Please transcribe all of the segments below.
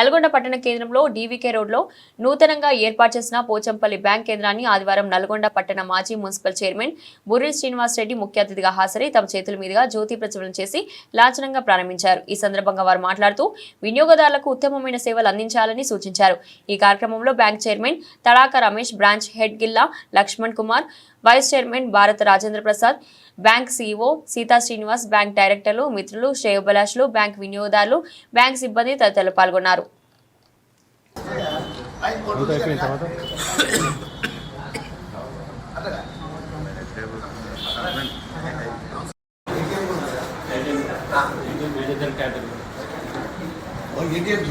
నల్గొండ పట్టణ కేంద్రంలో డీవీకే రోడ్లో నూతనంగా ఏర్పాటు చేసిన పోచంపల్లి బ్యాంక్ కేంద్రాన్ని ఆదివారం నల్గొండ పట్టణ మాజీ మున్సిపల్ చైర్మన్ బుర్రి శ్రీనివాస్ రెడ్డి ముఖ్య అతిథిగా హాజరై తమ చేతుల మీదుగా జ్యోతి ప్రజ్వలన చేసి లాంఛనంగా ప్రారంభించారు. ఈ సందర్భంగా వారు మాట్లాడుతూ వినియోగదారులకు ఉత్తమమైన సేవలు అందించాలని సూచించారు. ఈ కార్యక్రమంలో bank chairman Tadaka Ramesh branch head Gilla Lakshman Kumar vice chairman Bharat Rajendra Prasad bank CEO Sita Srinivas bank డైరెక్టర్లు మిత్రులు శ్రేయోభిలాషులు బ్యాంక్ వినియోగదారులు బ్యాంక్ సిబ్బంది తదితరులు పాల్గొన్నారు ఏటీఎం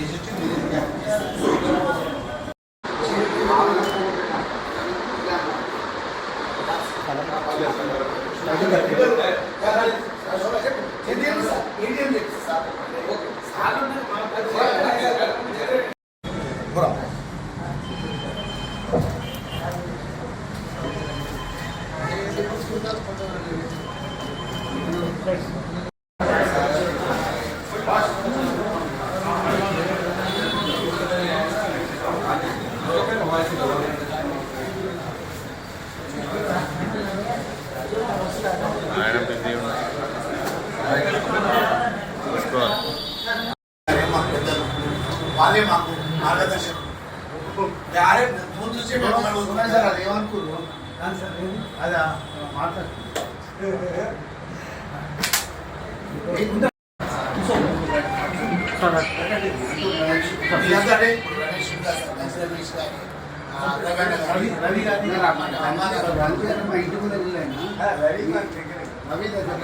వాళ్ళే మాకు మార్గదర్శనం ముందు చూసే సార్ అదా రవి దగ్గర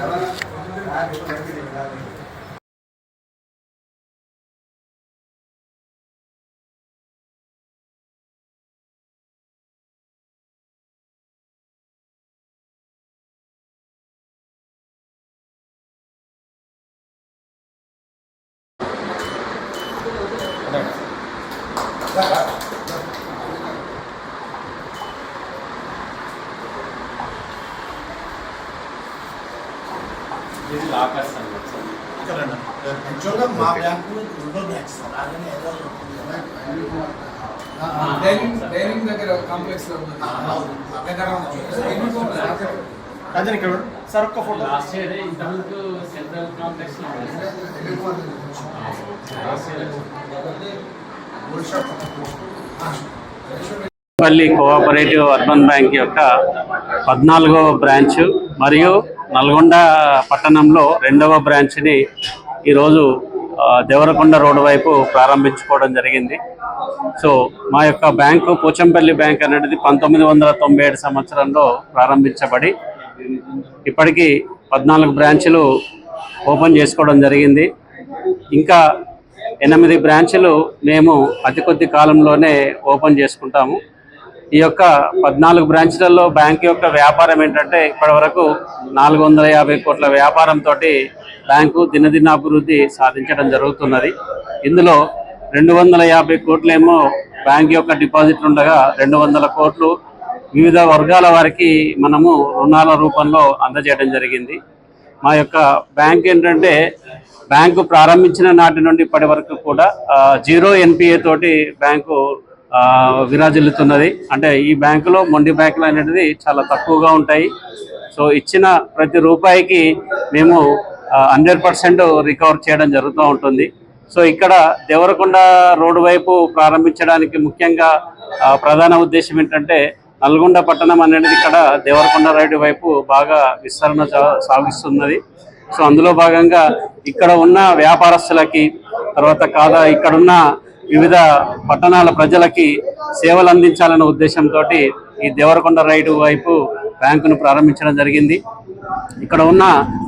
యాక్చువల్గా మా బ్యాంకు రెండో బ్యాంక్ సార్. అలాగే డైనింగ్ దగ్గర కాంప్లెక్స్లో ఉంది. దగ్గర రాజన్ ఇక్కడ ఉండు. సార్ ఒక్క ఫోటో లాస్ట్ ఇయర్ ఇంతకుముందు సెంట్రల్ కాంప్లెక్స్లో పల్లి కోఆపరేటివ్ అర్బన్ బ్యాంక్ యొక్క పద్నాలుగవ బ్రాంచ్ మరియు నల్గొండ పట్టణంలో రెండవ బ్రాంచ్ని ఈరోజు దేవరకొండ రోడ్డు వైపు ప్రారంభించుకోవడం జరిగింది. సో మా యొక్క బ్యాంకు పోచంపల్లి బ్యాంక్ అనేది పంతొమ్మిది వందల తొంభై ఏడు సంవత్సరంలో ప్రారంభించబడి ఇప్పటికీ పద్నాలుగు బ్రాంచులు ఓపెన్ చేసుకోవడం జరిగింది. ఇంకా ఎనిమిది బ్రాంచులు మేము అతి కొద్ది కాలంలోనే ఓపెన్ చేసుకుంటాము. ఈ యొక్క పద్నాలుగు బ్రాంచ్లలో బ్యాంక్ యొక్క వ్యాపారం ఏంటంటే ఇప్పటివరకు నాలుగు వందల యాభై కోట్ల వ్యాపారంతో బ్యాంకు దినదినాభివృద్ధి సాధించడం జరుగుతున్నది. ఇందులో రెండు వందల యాభై కోట్లేమో బ్యాంక్ యొక్క డిపాజిట్లు ఉండగా రెండు వందల కోట్లు వివిధ వర్గాల వారికి మనము రుణాల రూపంలో అందజేయడం జరిగింది. మా యొక్క బ్యాంక్ ఏంటంటే బ్యాంకు ప్రారంభించిన నాటి నుండి ఇప్పటి వరకు కూడా జీరో ఎన్పిఏ తోటి బ్యాంకు విరాజిల్లుతున్నది. అంటే ఈ బ్యాంకులో మొండి బ్యాంకులు అనేది చాలా తక్కువగా ఉంటాయి. సో ఇచ్చిన ప్రతి రూపాయికి మేము హండ్రెడ్ పర్సెంట్ రికవర్ చేయడం జరుగుతూ ఉంటుంది. సో ఇక్కడ దేవరకొండ రోడ్డు వైపు ప్రారంభించడానికి ముఖ్యంగా ప్రధాన ఉద్దేశం ఏంటంటే నల్గొండ పట్టణం అనేది ఇక్కడ దేవరకొండ రైడ్ వైపు బాగా విస్తరణ సాగిస్తున్నది. సో అందులో భాగంగా ఇక్కడ ఉన్న వ్యాపారస్తులకి తర్వాత కాదా ఇక్కడున్న వివిధ పట్టణాల ప్రజలకి సేవలు అందించాలనే ఉద్దేశంతో ఈ దేవరకొండ రైడ్ వైపు బ్యాంకును ప్రారంభించడం జరిగింది. ఇక్కడ ఉన్న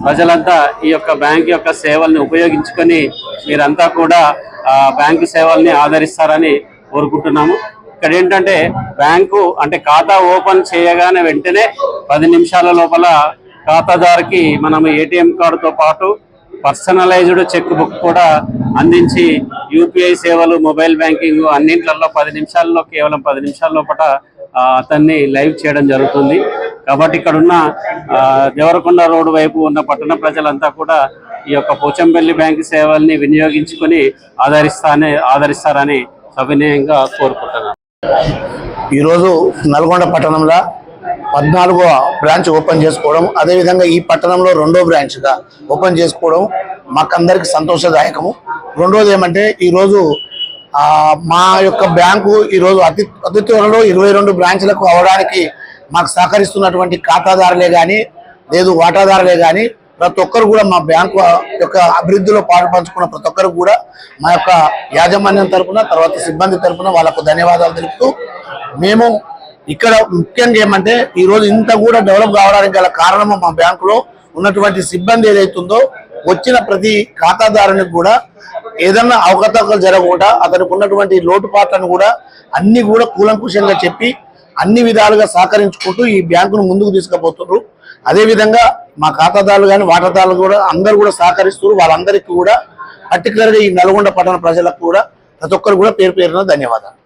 ప్రజలంతా ఈ యొక్క బ్యాంక్ యొక్క సేవల్ని ఉపయోగించుకొని మీరంతా కూడా బ్యాంకు సేవల్ని ఆదరిస్తారని కోరుకుంటున్నాము. ఇక్కడ ఏంటంటే బ్యాంకు అంటే ఖాతా ఓపెన్ చేయగానే వెంటనే పది నిమిషాల లోపల ఖాతాదారుకి మనం ఏటీఎం కార్డుతో పాటు పర్సనలైజ్డ్ చెక్ బుక్ కూడా అందించి యూపీఐ సేవలు మొబైల్ బ్యాంకింగ్ అన్నింటిలో పది నిమిషాల్లో కేవలం పది నిమిషాల లోపల అతన్ని లైవ్ చేయడం జరుగుతుంది. కాబట్టి ఇక్కడ ఉన్న ఆ, దేవరకొండ రోడ్డు వైపు ఉన్న పట్టణ ప్రజలంతా కూడా ఈ యొక్క పోచంపల్లి బ్యాంకు సేవల్ని వినియోగించుకొని ఆదరిస్తానే ఆదరిస్తారని సవినయంగా కోరుకుంటున్నాను. ఈరోజు నల్గొండ పట్టణంలో పద్నాలుగో బ్రాంచ్ ఓపెన్ చేసుకోవడం అదేవిధంగా ఈ పట్టణంలో రెండో బ్రాంచ్గా ఓపెన్ చేసుకోవడం మాకందరికి సంతోషదాయకము. రెండోది ఏమంటే ఈరోజు మా యొక్క బ్యాంకు ఈరోజు అతి అతి త్వరలో ఇరవై రెండు బ్రాంచ్లకు అవడానికి మాకు సహకరిస్తున్నటువంటి ఖాతాదారులే కానీ లేదు వాటాదారులే కానీ ప్రతి ఒక్కరు కూడా మా బ్యాంకు యొక్క అభివృద్ధిలో పాల్పంచుకున్న ప్రతి ఒక్కరు కూడా మా యొక్క యాజమాన్యం తరపున తర్వాత సిబ్బంది తరపున వాళ్ళకు ధన్యవాదాలు తెలుపుతూ మేము ఇక్కడ ముఖ్యంగా ఏమంటే ఈ రోజు ఇంత కూడా డెవలప్ కావడానికి గల కారణము మా బ్యాంకులో ఉన్నటువంటి సిబ్బంది ఏదైతుందో వచ్చిన ప్రతి ఖాతాదారునికి కూడా ఏదన్నా అవకతవకలు జరగకుండా అతనికి ఉన్నటువంటి లోటుపాట్లను కూడా అన్ని కూడా కూలంకుషంగా చెప్పి అన్ని విధాలుగా సహకరించుకుంటూ ఈ బ్యాంకును ముందుకు తీసుకుపోతున్నారు. అదేవిధంగా మా ఖాతాదారులు కానీ వాటాదారులు కూడా అందరూ కూడా సహకరిస్తున్నారు. వాళ్ళందరికీ కూడా పర్టికులర్గా ఈ నల్గొండ పట్టణ ప్రజలకు కూడా ప్రతి ఒక్కరు కూడా పేరు పేరున ధన్యవాదాలు.